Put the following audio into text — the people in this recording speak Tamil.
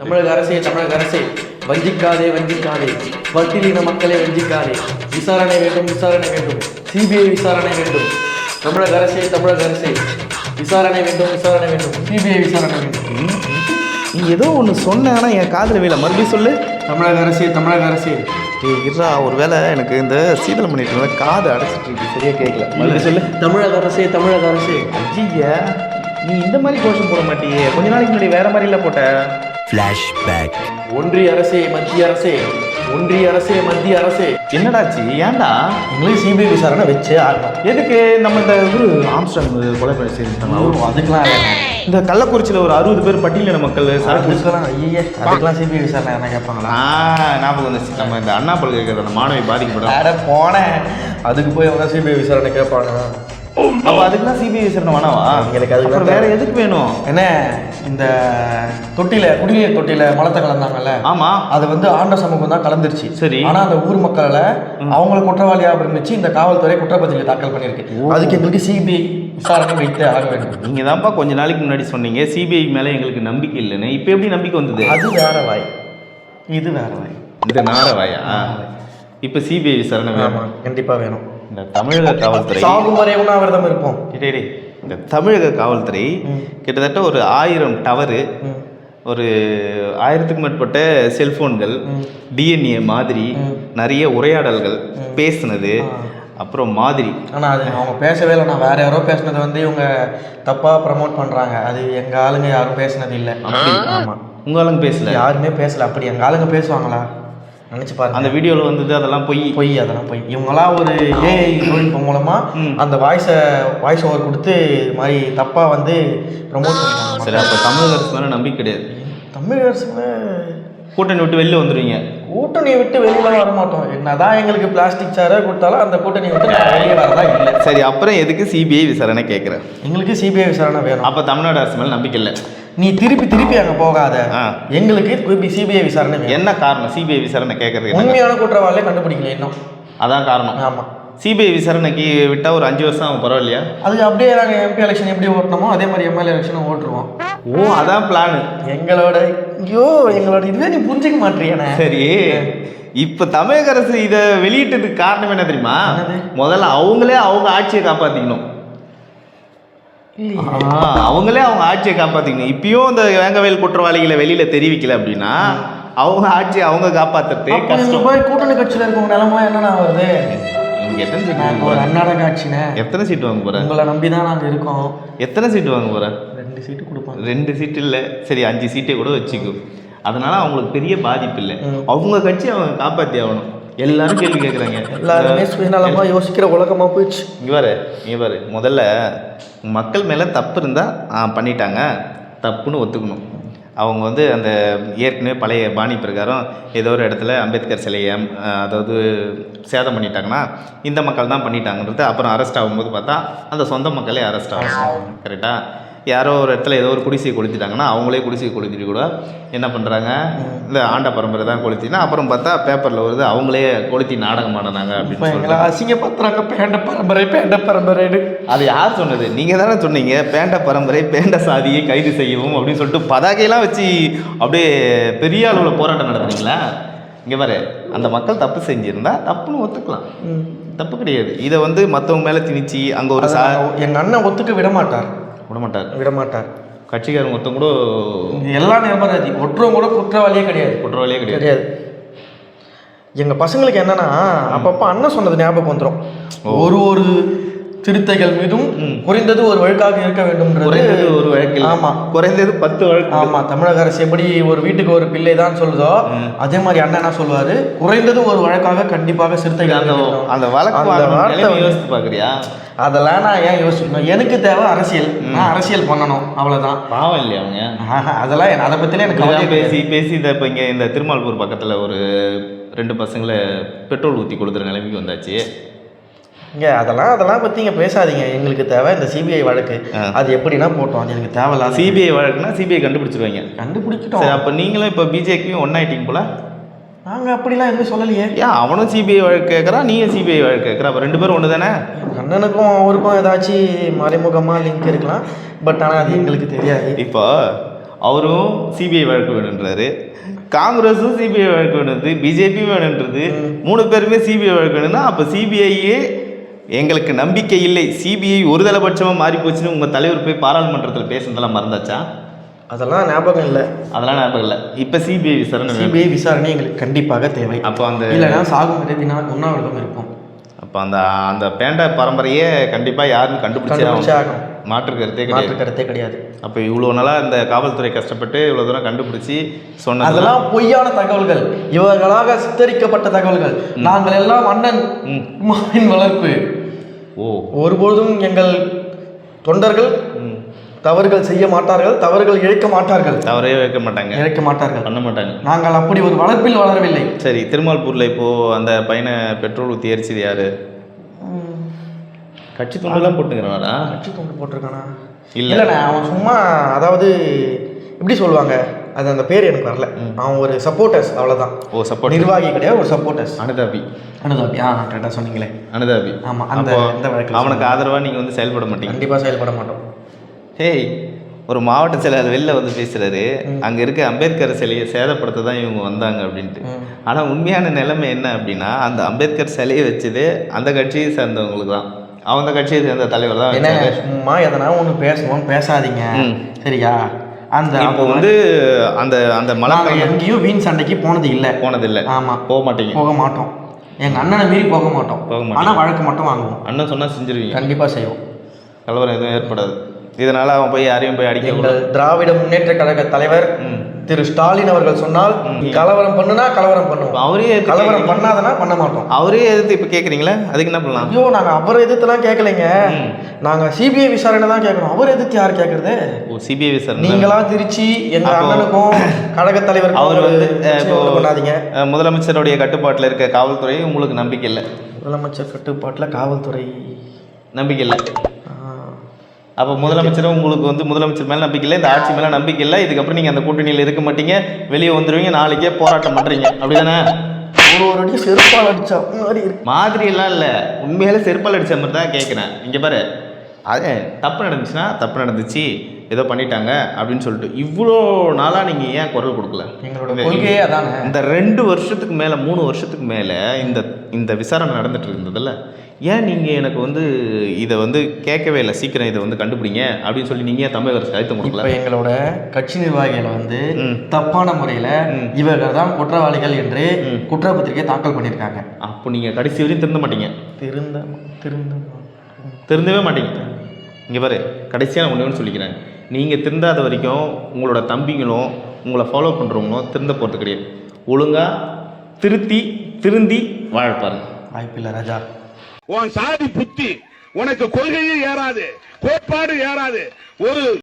தமிழக அரசே தமிழக அரசே வஞ்சிக்காதே வஞ்சிக்காதே. வட்டிலின மக்களை வஞ்சிக்காதே. விசாரணை வேண்டும் விசாரணை வேண்டும். சிபிஐ விசாரணை வேண்டும். தமிழக அரசே தமிழக அரசே. விசாரணை வேண்டும் விசாரணை வேண்டும். சிபிஐ விசாரணை வேண்டும். நீ ஏதோ ஒன்று சொன்ன ஆனால் என் காதில் வேலை மறுபடியும் சொல்லு. தமிழக அரசே தமிழக அரசே. இருடா ஒரு வேளை எனக்கு இந்த சீதளம் பண்ணிட்டு காது அடைச்சிட்டு இருக்கு. சரியா கேட்கல மறுபடியும் சொல்லு. தமிழக அரசே தமிழக அரசே. ஐயா நீ இந்த மாதிரி கோஷம் போட மாட்டியே. கொஞ்ச நாளைக்கு முன்னாடி வேற மாதிரி இல்லை போட்ட ஒன்றிய அரசே மத்திய அரசே ஒன்றிய அரசே மத்திய அரசே. என்னடாச்சு ஏன்டா? எங்களுக்கு சிபிஐ விசாரணை வச்சே ஆகணும். எதுக்கு நம்ம இந்த ஒரு ஆம்ஸ்டாங் கொலை பண்ணி செஞ்சுட்டாங்க அதுக்கெல்லாம் இல்லைங்க. இந்த கள்ளக்குறிச்சியில் ஒரு அறுபது பேர் பட்டியலின மக்கள் சரக்கு அதுக்கெல்லாம் ஐயே அதுக்கெல்லாம் சிபிஐ விசாரணை என்ன கேட்பாங்களா? ஆ ஞாபகம் வந்துச்சு நம்ம இந்த அண்ணா பல்கலைக்கழக அந்த மாணவி பாதிக்கப்படும் அட போனேன். அதுக்கு போய் அவங்க சிபிஐ விசாரணை கேட்பாங்க அப்போ அதுக்கெல்லாம் சிபிஐ விசாரணை வேணாவா? எங்களுக்கு அதுக்கு அப்புறம் வேற எதுக்கு வேணும்? என்ன? இந்த தொட்டில குடிநீர் தொட்டில மலத்தை கலந்தாங்கல்ல? ஆமா. அது வந்து ஆண்ட சமூகம் தான் கலந்துருச்சு. சரி. ஆனா அந்த ஊர் மக்களால அவங்களை குற்றவாளியாக இருந்துச்சு இந்த காவல்துறை குற்றப்பத்திரிகை தாக்கல் பண்ணியிருக்கு. அதுக்கு எங்களுக்கு சிபிஐ விசாரணை வைத்து ஆக வேண்டும். நீங்க தான்ப்பா கொஞ்ச நாளைக்கு முன்னாடி சொன்னீங்க. சிபிஐ மேல எங்களுக்கு நம்பிக்கை இல்லைன்னு. இப்போ எப்படி நம்பிக்கை வந்தது? அது வேற வாய். இது வேற வாய். இது நாரவாயா இப்போ சிபிஐ விசாரணை ஆமா வேணும் கண்டிப்பா வேணும். இந்த தமிழக காவல்துறை சாகும் வரை உண்ணாவிரதம் இருப்போம். டேய், இந்த தமிழக காவல்துறை கிட்டத்தட்ட ஒரு ஆயிரம் டவரு. ஒரு ஆயிரத்துக்கும் மேற்பட்ட செல்போன்கள் டிஎன்ஏ மாதிரி நிறைய உரையாடல்கள் பேசுனது அப்புறம் மாதிரி. ஆனா அது அவங்க பேசவே இல்லை. நான் வேற யாரோ பேசுனதை வந்து இவங்க தப்பா ப்ரமோட் பண்றாங்க. அது எங்க ஆளுங்க யாரும் பேசுனது இல்லை. ஆமா. உங்க ஆளுங்க பேசல? யாருமே பேசல. அப்படி எங்க ஆளுங்க பேசுவாங்களா? நினைச்சு பாருங்க. அந்த வீடியோவில் வந்தது அதெல்லாம் பொய். பொய் அதெல்லாம் பொய். இவங்களாம் ஒரு ஏஐ தொழில்நுட்பம் மூலமா அந்த வாய்ஸை வாய்ஸ் ஓவர் கொடுத்து இது மாதிரி தப்பா வந்து ப்ரமோட் பண்ணுறாங்க சரி அப்போ தமிழக அரசு மேலே நம்பிக்கை கிடையாது. தமிழ் அரசுல கூட்டணி விட்டு வெளில வந்துடுவீங்க கூட்டணியை விட்டு வெளியில வர மாட்டோம். என்னதான் எங்களுக்கு பிளாஸ்டிக் சேரை கொடுத்தாலும் அந்த கூட்டணியை விட்டு வெளியே வரதா இல்லை. சரி அப்புறம் எதுக்கு சிபிஐ விசாரணை கேட்குறேன் எங்களுக்கு சிபிஐ விசாரணை வேணும். அப்போ தமிழ்நாடு அரசு மேலே நம்பிக்கை இல்லை. நீ திருப்பி திருப்பி அங்க போகாத. எங்களுக்கு சிபிஐ விசாரணை என்ன காரணம்? சிபிஐ விசாரணை கேட்கறதுக்கு என்ன உண்மையான குற்றவாளியை கண்டுபிடிக்கல இன்னும். அதான் காரணம். ஆமா. சிபிஐ விசாரணைக்கு விட்டால் ஒரு அஞ்சு வருஷம் ஆகும் பரவாயில்லையா? அதுக்கு அப்படியே நாங்கள் எம்பி எலெக்ஷன் எப்படி ஓட்டணுமோ அதே மாதிரி எம்எல்ஏ எலெக்ஷனும் ஓட்டுருவோம். ஓ அதான் பிளானு எங்களோட ஐயோ எங்களோட இதுவே நீ புரிஞ்சுக்க மாட்டேறியானே. சரி. இப்ப தமிழக அரசு இதை வெளியிட்டதுக்கு காரணம் என்ன தெரியுமா? முதல்ல அவங்களே அவங்க ஆட்சியை காப்பாத்திக்கணும். ஆ, அவங்களே அவங்க ஆட்சியை காப்பாத்திக்கணும். இப்பயும் இந்த வேங்கவேல் குற்றவாளிகளை வெளியில தெரிவிக்கல அப்படின்னா அவங்க ஆட்சியை அவங்க காப்பாத்துறதே கூட்டணி கட்சியில் இருக்கவங்க நிலமெல்லாம் என்னண்ணா வருது எத்தனை நாங்கள் வாங்க ஒரு போற அன்னாட ஆட்சினே எத்தனை சீட்டு வாங்க போற உங்களை நம்பி தான் நாங்கள் இருக்கோம். எத்தனை சீட்டு வாங்க போற ரெண்டு சீட்டு கொடுப்பாங்க. ரெண்டு சீட்டு இல்லை. சரி அஞ்சு சீட்டை கூட வச்சுக்கோ. அதனால அவங்களுக்கு பெரிய பாதிப்பு இல்லை. அவங்க கட்சி அவங்க காப்பாத்தி ஆகணும். எல்லாரும் கேள்வி கேட்குறாங்க எல்லாருமே சுயநலமா யோசிக்கிற உலகமா போயிடுச்சு. இங்க பாரு இங்க பாரு. முதல்ல மக்கள் மேலே தப்பு இருந்தால் பண்ணிட்டாங்க. தப்புன்னு ஒத்துக்கணும். அவங்க வந்து அந்த ஏற்கனவே பழைய பாணி பிரகாரம் ஏதோ ஒரு இடத்துல அம்பேத்கர் சிலையை அதாவது சேதம் பண்ணிட்டாங்கன்னா இந்த மக்கள் தான் பண்ணிட்டாங்கன்றது அப்புறம் அரெஸ்ட் ஆகும்போது பார்த்தா அந்த சொந்த மக்களே அரெஸ்ட் ஆகும். கரெக்டாக யாரோ ஒரு இடத்துல ஏதோ ஒரு குடிசையை கொளுத்திட்டாங்கன்னா அவங்களே குடிசையை கொளுத்திட்டு கூட என்ன பண்ணுறாங்க இந்த ஆண்ட பரம்பரை தான் கொளுத்தினா அப்புறம் பார்த்தா பேப்பரில் வருது அவங்களே கொளுத்தி நாடகம் ஆடினாங்க அப்படின்னு எங்களை அசிங்கப்படுத்துறாங்க பேண்ட பரம்பரை பேண்ட பரம்பரைன்னு. அது யார் சொன்னது? நீங்கள் தானே சொன்னீங்க பேண்ட பரம்பரை பேண்ட சாதியை கைது செய்யவும் அப்படின்னு சொல்லிட்டு பதாகையெல்லாம் வச்சு அப்படியே பெரிய அளவில் போராட்டம் நடத்துறீங்களா? இங்கே பாரு அந்த மக்கள் தப்பு செஞ்சிருந்தா தப்புன்னு ஒத்துக்கலாம். தப்பு கிடையாது. இதை வந்து மற்றவங்க மேலே திணிச்சு அங்கே ஒரு சா எங்க அண்ணன் ஒத்துக்க விட மாட்டார். விட மாட்டார் விட மாட்டார் கட்சிக்காரங்க ஒருத்தவங்க கூட எல்லா நிரபராதி ஒற்றவங்க கூட குற்றவாளியே கிடையாது. குற்றவாளியே கிடையாது. கிடையாது. எங்க பசங்களுக்கு என்னன்னா அப்பப்ப அண்ணன் சொன்னது ஞாபகம் வந்துடும் ஒரு ஒரு திருத்தைகள் மீதும் குறைந்தது ஒரு வழக்காக இருக்க வேண்டும்ன்றது குறைந்தது ஒரு வழக்கில். ஆமா. குறைந்தது பத்து வழக்கு. ஆமா. தமிழக அரசு எப்படி ஒரு வீட்டுக்கு ஒரு பிள்ளை தான் சொல்லுதோ அதே மாதிரி அண்ணன் என்ன சொல்லுவாரு குறைந்தது ஒரு வழக்காக கண்டிப்பாக சிறுத்தைகள் அந்த. அந்த வழக்கு யோசித்து பார்க்குறியா அதெல்லாம் நான் ஏன் யோசிக்கணும்? எனக்கு தேவை அரசியல். நான் அரசியல் பண்ணணும். அவ்வளவுதான். பாவம் இல்லையா அவங்க? அதெல்லாம் அதை பத்தில எனக்கு பேசி. பேசி இந்த இப்போ இங்கே இந்த திருமால்பூர் பக்கத்தில் ஒரு ரெண்டு பசங்களை பெட்ரோல் ஊற்றி கொடுக்குற நிலைமைக்கு வந்தாச்சு. இங்க அதெல்லாம் அதெல்லாம் பத்தி இங்க பேசாதீங்க. எங்களுக்கு தேவை இந்த சிபிஐ வழக்கு. அது எப்படின்னா போட்டோம். அது எனக்கு தேவையில்லாத சிபிஐ வழக்குனா சிபிஐ கண்டுபிடிச்சிருவாங்க. கண்டுபிடிச்சிட்டோம். சரி அப்போ நீங்களும் இப்போ பிஜேபியும் ஒன்றாயிட்டீங்க போல? நாங்க அப்படிலாம் எதுவும் சொல்லலையே. ஏன் அவனும் சிபிஐ வழக்கு கேட்குறான் நீயும் சிபிஐ வழக்கு கேட்குற. அப்போ ரெண்டு பேரும் ஒன்று தானே அண்ணனுக்கும் அவருக்கும் ஏதாச்சும் மறைமுகமா லிங்க் இருக்கலாம். பட் ஆனா அது எங்களுக்கு தெரியாது. இப்போ அவரும் சிபிஐ வழக்கு வேணுன்றாரு காங்கிரஸும் சிபிஐ வழக்கு வேணுது பிஜேபி வேணுன்றது மூணு பேருமே சிபிஐ வழக்கு வேணும்னா அப்போ சிபிஐயே எங்களுக்கு நம்பிக்கை இல்லை. சிபிஐ ஒரு தலைபட்சமாக மாறி போச்சுன்னு உங்கள் தலைவர் போய் பாராளுமன்றத்தில் பேசுனதெல்லாம் மறந்தாச்சா? அதெல்லாம் ஞாபகம் இல்லை. அதெல்லாம் ஞாபகம் இல்லை. இப்போ சிபிஐ விசாரணை சிபிஐ விசாரணை எங்களுக்கு கண்டிப்பாக தேவை. அப்போ அந்த இல்லைன்னா சாகும் வரை தினா உண்ணாவிரதம் இருப்போம். அப்போ அந்த அந்த பேண்ட பரம்பரையே கண்டிப்பாக யாரும் கண்டுபிடிச்சே. ஆகணும். மாற்று கருத்தே கிடையாது. மாற்று கருத்தே கிடையாது. அப்போ இவ்வளோ நாளாக இந்த காவல்துறை கஷ்டப்பட்டு இவ்வளோ தூரம் கண்டுபிடிச்சி சொன்னது அதெல்லாம் பொய்யான தகவல்கள். இவர்களாக சித்தரிக்கப்பட்ட தகவல்கள். நாங்கள் எல்லாம் அண்ணன் வளர்ப்பு. ஓ. ஒருபொழுதும் எங்கள் தொண்டர்கள். தவறுகள் செய்ய மாட்டார்கள் தவறுகள் இழைக்க மாட்டார்கள். தவறே வைக்க மாட்டாங்க. இழைக்க மாட்டார்கள். பண்ண மாட்டாங்க. நாங்கள் அப்படி ஒரு வளர்ப்பில் வளரவில்லை. சரி திருமால்பூரில் இப்போது அந்த பையனை பெட்ரோல் ஊற்றி எரிச்சது யாரு? கட்சி துண்டெல்லாம் போட்டுங்கிறாரா கட்சி தொண்டு போட்டிருக்கானா? இல்ல. இல்லைண்ணே அவன் சும்மா அதாவது எப்படி சொல்லுவாங்க அது அந்த பேர் எனக்கு வரல. அவன் ஒரு சப்போர்ட்டர்ஸ் அவ்வளோதான் ஓ சப்போர்ட் நிர்வாகி கிடையாது ஒரு சப்போர்ட்டர்ஸ் அனுதாபி. அனுதாபி. ஆ கரெக்டாக சொன்னீங்களே. அனுதாபி. ஆமா, அந்த- இந்த வழக்குல அவனுக்கு ஆதரவாக நீங்கள் வந்து செயல்பட மாட்டீங்க? கண்டிப்பாக செயல்பட மாட்டோம். ஹேய் ஒரு மாவட்ட செயலாளர் வெளில வந்து பேசுறாரு. அங்கே இருக்க அம்பேத்கர் சிலையை சேதப்படுத்த தான் இவங்க வந்தாங்க அப்படின்ட்டு. ஆனால் உண்மையான நிலைமை என்ன அப்படின்னா அந்த அம்பேத்கர் சிலையை வச்சது அந்த கட்சியை சேர்ந்தவங்களுக்கு தான். அவங்க கட்சியை சேர்ந்த தலைவர் தான் என்ன. சும்மா எதனா ஒன்று பேசுவோம் பேசாதீங்க. சரியா? அந்த இப்போ வந்து அந்த அந்த மலர் எங்கேயும் வீண் சண்டைக்கு போனது இல்லை. போனதில்லை. ஆமா. போக மாட்டீங்க. போக மாட்டோம். எங்க அண்ணனை மீறி போக மாட்டோம். போக மாட்டீங்க. ஆனா வழக்கு மட்டும் வாங்குவோம். அண்ணன் சொன்னால் செஞ்சிருவீங்க. கண்டிப்பா செய்வோம். கலவரம் எதுவும் ஏற்படாது. இதனால அவன் போய் யாரையும் போய் அடிக்க எங்கள் திராவிட முன்னேற்ற கழக தலைவர். திரு ஸ்டாலின் அவர்கள் சொன்னால் கலவரம் பண்ணுனா கலவரம் பண்ணுவோம் அவரே கலவரம். பண்ணாதனா பண்ண மாட்டோம். அவரே எதிர்த்து இப்போ கேட்குறீங்களா அதுக்கு என்ன பண்ணலாம்? ஐயோ நாங்க அவரை எதிர்த்துலாம் கேட்கலைங்க நாங்க சிபிஐ விசாரணை தான் கேட்கணும் அவர் எதிர்த்து யார் கேட்கறது ஓ சிபிஐ விசாரணை. நீங்களா திருச்சி எங்க அப்போ- அண்ணனுக்கும் கழக தலைவருக்கும் அவர் வந்து பண்ணாதீங்க. முதலமைச்சருடைய கட்டுப்பாட்டில் இருக்க காவல்துறை உங்களுக்கு நம்பிக்கை இல்லை? முதலமைச்சர் கட்டுப்பாட்டுல காவல்துறை. நம்பிக்கை இல்லை? அப்போ முதலமைச்சரும் உங்களுக்கு வந்து முதலமைச்சர் மேலே நம்பிக்கை இல்லை இந்த ஆட்சி மேலே நம்பிக்கை இல்லை. இதுக்கப்புறம் நீங்கள் அந்த கூட்டணியில் இருக்க மாட்டீங்க. வெளியே வந்துடுவீங்க நாளைக்கே போராட்டம் பண்ணுறீங்க அப்படிதானே? ஒரு ஒரு அடி செருப்பால் அடிச்சா மாதிரி மாதிரி எல்லாம் இல்லை. உண்மையிலே செருப்பால் அடிச்ச மாதிரி தான் கேட்குறேன் இங்கே பாரு. அது தப்பு நடந்துச்சுன்னா தப்பு நடந்துச்சு. ஏதோ பண்ணிட்டாங்க அப்படின்னு சொல்லிட்டு இவ்வளோ நாளாக நீங்கள் ஏன் குரல் கொடுக்கல? எங்களோட கொள்கையே அதானே. இந்த ரெண்டு வருஷத்துக்கு மேலே மூணு வருஷத்துக்கு மேலே இந்த இந்த விசாரணை நடந்துட்டு இருந்ததில்ல? ஏன் நீங்கள் எனக்கு வந்து இதை வந்து கேட்கவே இல்லை? சீக்கிரம் இதை வந்து கண்டுபிடிங்க அப்படின்னு சொல்லி நீங்கள் ஏன் தமிழக அரசு அழுத்தம் கொடுக்கல? எங்களோட கட்சி நிர்வாகிகளை வந்து. தப்பான முறையில். இவர்கள் தான் குற்றவாளிகள் என்று. குற்றப்பத்திரிகை தாக்கல் பண்ணியிருக்காங்க. அப்போ நீங்கள் கடைசி வரையும் திருந்த மாட்டீங்க? திருந்த திருந்த திருந்தவே மாட்டீங்க. இங்கே பாரு கடைசியாக நான் ஒன்று சொல்லிக்கிறேன். நீங்கள் திருந்தாத வரைக்கும் உங்களோட தம்பிங்களும் உங்களை ஃபாலோ பண்ணுறவங்களும் திருந்த போகிறது கிடையாது. ஒழுங்காக திருத்தி திருந்தி வாழ பாருங்க. வாய்ப்பில்லை ராஜா. உன் சாதி புத்தி உனக்கு கொள்கையும் ஏறாது கோட்பாடு ஏறாது. ஒரு